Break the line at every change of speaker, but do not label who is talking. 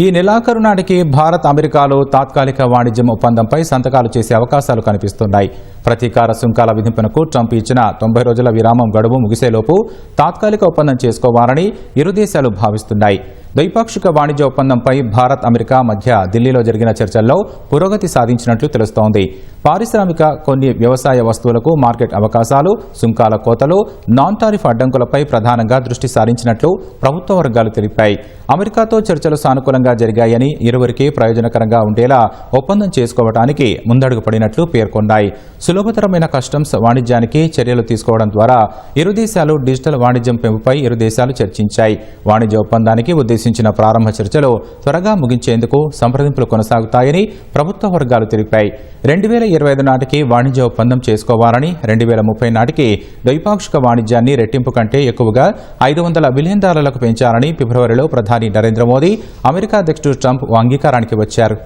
ఈ నెలాఖరు నాటికి భారత్ అమెరికాలో తాత్కాలిక వాణిజ్యం ఒప్పందంపై సంతకాలు చేసే అవకాశాలు కనిపిస్తున్నాయి. ప్రతీకార సుంకాల విధింపునకు ట్రంప్ ఇచ్చిన తొంభై రోజుల విరామం గడువు ముగిసేలోపు తాత్కాలిక ఒప్పందం చేసుకోవాలని ఇరు దేశాలు భావిస్తున్నాయి. ద్వైపాక్షిక వాణిజ్య ఒప్పందంపై భారత్ అమెరికా మధ్య ఢిల్లీలో జరిగిన చర్చల్లో పురోగతి సాధించినట్లు తెలుస్తోంది. పారిశ్రామిక కొన్ని వ్యవసాయ వస్తువులకు మార్కెట్ అవకాశాలు సుంకాల కోతలు నాన్ టారిఫ్ అడ్డంకులపై ప్రధానంగా దృష్టి సారించినట్లు ప్రభుత్వ వర్గాలు తెలిపాయి. అమెరికాతో చర్చలు సానుకూలంగా జరిగాయని ఇరువురికి ప్రయోజనకరంగా ఉండేలా ఒప్పందం చేసుకోవడానికి ముందడుగు పడినట్లు పేర్కొన్నాయి. సులభతరమైన కస్టమ్స్ వాణిజ్యానికి చర్యలు తీసుకోవడం ద్వారా ఇరు దేశాలు డిజిటల్ వాణిజ్యం పెంపుపై ఇరు దేశాలు చర్చించాయి. వాణిజ్య ఒప్పందానికి ఉద్దేశించిన ప్రారంభ చర్చలు త్వరగా ముగించేందుకు సంప్రదింపులు కొనసాగుతాయని ప్రభుత్వ వర్గాలు తెలిపాయి. రెండు వేల ఇరవై ఐదు నాటికి వాణిజ్య ఒప్పందం చేసుకోవాలని రెండు వేల ముప్పై నాటికి ద్వైపాక్షిక వాణిజ్యాన్ని రెట్టింపు కంటే ఎక్కువగా ఐదు వందల బిలియన్ డాలర్లకు పెంచాలని ఫిబ్రవరిలో ప్రధాని నరేంద్ర మోదీ అమెరికా అధ్యక్షుడు ట్రంప్ అంగీకారానికి వచ్చారు.